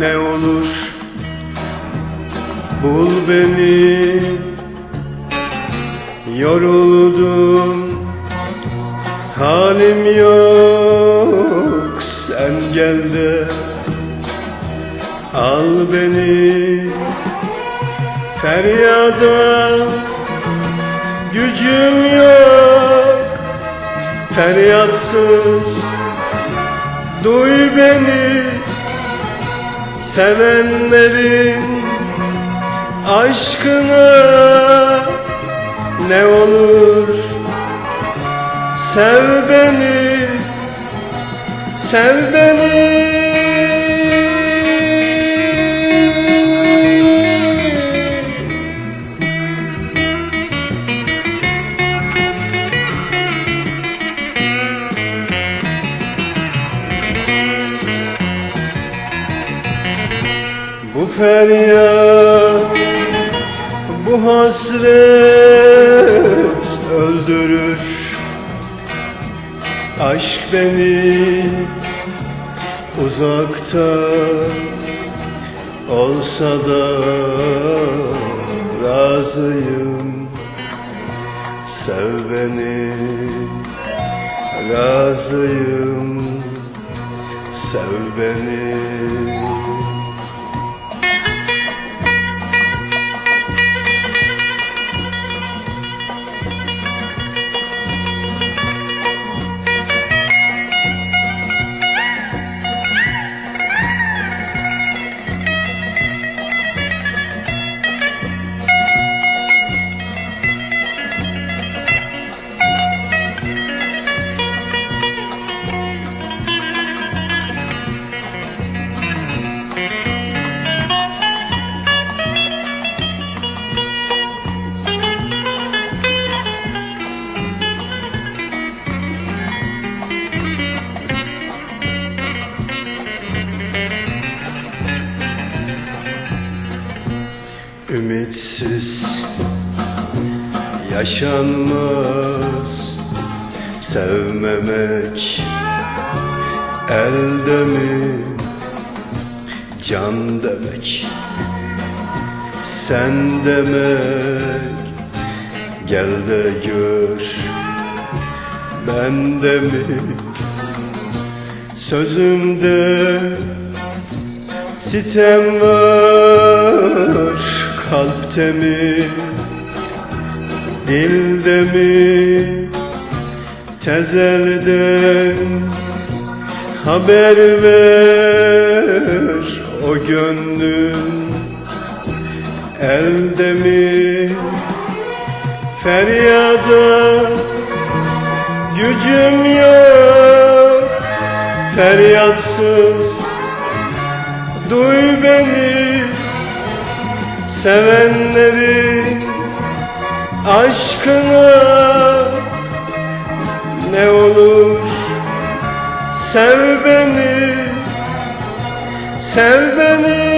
ne olur? Bul beni. Yoruldum. Halim yok. Sen gel de Al beni. Feryada Gücüm yok. Feryatsız Duy beni Sevenlerin aşkına ne olur? Sev beni Sev beni feryat bu hasret öldürür. Aşk beni uzakta olsa da razıyım. Sev beni razıyım. Sev beni Ümitsiz yaşanmaz. Sevmemek elde mi can demek. Sen demek gel de gör. Ben de mi sözümde Sitem var kalpte mi Dilde mi tezelden Haber ver o gönlün. Elde mi feryada Gücüm yok. Feryatsız Duy beni sevenlerin aşkına ne olur sev beni sev beni